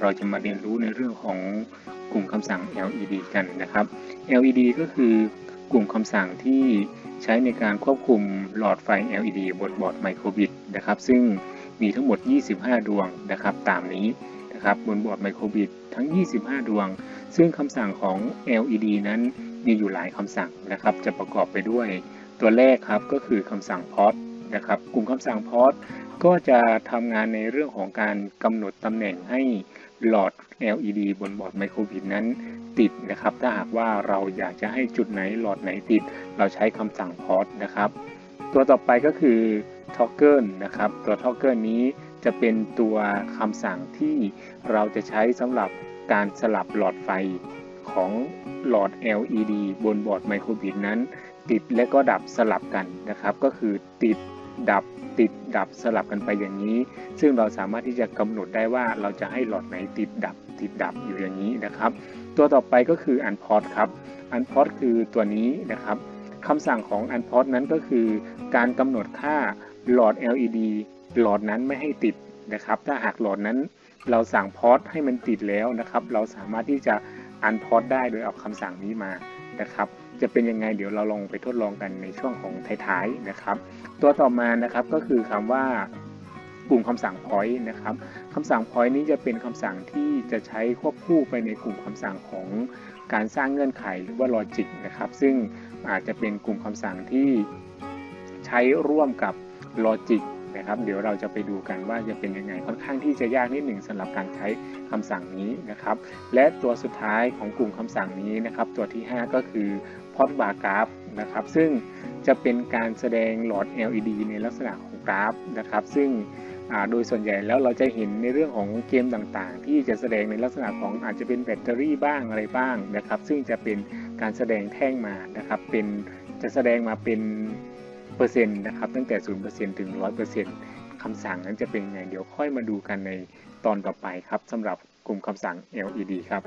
เราจะมาเรียนรู้ในเรื่องของกลุ่มคำสั่ง LED กันนะครับ LED ก็คือกลุ่มคำสั่งที่ใช้ในการควบคุมหลอดไฟ LED บนบอร์ดไมโครบิตนะครับ ซึ่งมีทั้งหมด 25 ดวงนะครับ ตามนี้นะครับบนบอร์ดไมโครบิตทั้ง 25 ดวง ซึ่งคำสั่งของ LED นั้นมีอยู่หลายคำสั่งนะครับ จะประกอบไปด้วยตัวแรกครับก็คือคำสั่งพอตนะครับ กลุ่มคำสั่งพอต ก็จะทำงานในเรื่องของการกำหนดตำแหน่งให้หลอด LED บนบอร์ดไมโครบิตนั้นติดนะครับ ถ้าหากว่าเราอยากจะให้จุดไหนหลอดไหนติด เราใช้คำสั่งพอตนะครับ ตัวต่อไปก็คือ toggle นะครับ ตัว toggle นี้จะเป็นตัวคำสั่งที่เราจะใช้สำหรับการสลับหลอดไฟของหลอด LED บนบอร์ดไมโครบิตนั้น ติดและก็ดับสลับกันนะครับ ก็คือติด ดับติดดับสลับกันไปอย่างนี้ ซึ่งเราสามารถที่จะกำหนดได้ว่าเราจะให้หลอดไหนติดดับติดดับอยู่อย่างนี้นะครับ ตัวต่อไปก็คือ unport ครับ unport คือตัวนี้นะครับคำสั่งของ unport นั้นก็คือ การกำหนดค่าหลอด LED หลอดนั้นไม่ให้ติดนะครับ ถ้าหากหลอดนั้นเราสั่งพอร์ตให้มันติดแล้วนะครับ เราสามารถที่จะ unport ได้โดยเอาคำสั่งนี้มา นะครับ จะเป็นยังไงเดี๋ยวเราลองไปทดลองกันในช่วงของท้ายๆนะครับ ตัวต่อมานะครับก็คือคำว่ากลุ่มคำสั่ง point นะครับคำสั่ง point นี้จะเป็นคำสั่งที่จะใช้ควบคู่ไปในกลุ่มคำสั่งของการสร้างเงื่อนไขหรือว่า logic นะครับ ซึ่งอาจจะเป็นกลุ่มคำสั่งที่ใช้ร่วมกับ logic นะครับ เดี๋ยวเราจะไปดูกันว่าจะเป็นยังไงค่อนข้างที่จะยากนิดหนึ่งสำหรับการใช้คำสั่งนี้นะครับ และตัวสุดท้ายของกลุ่มคำสั่งนี้นะครับ ตัวที่ 5 ก็คือ port bar graph นะครับ ซึ่งจะเป็นการแสดงหลอด LED ในลักษณะของกราฟนะครับ ซึ่งโดยส่วนใหญ่แล้วเราจะเห็นในเรื่องของเกมต่างๆ ที่จะแสดงในลักษณะของอาจจะเป็นแบตเตอรี่บ้างอะไรบ้างนะครับ ซึ่งจะเป็นการแสดงแท่งมานะครับ เป็นจะแสดงมาเป็น เปอร์เซ็นต์นะครับตั้งแต่0%ถึง100%คำสั่งนั้นจะเป็นไงเดี๋ยวค่อยมาดูกันในตอนต่อไปครับสำหรับกลุ่มคำสั่ง LED ครับ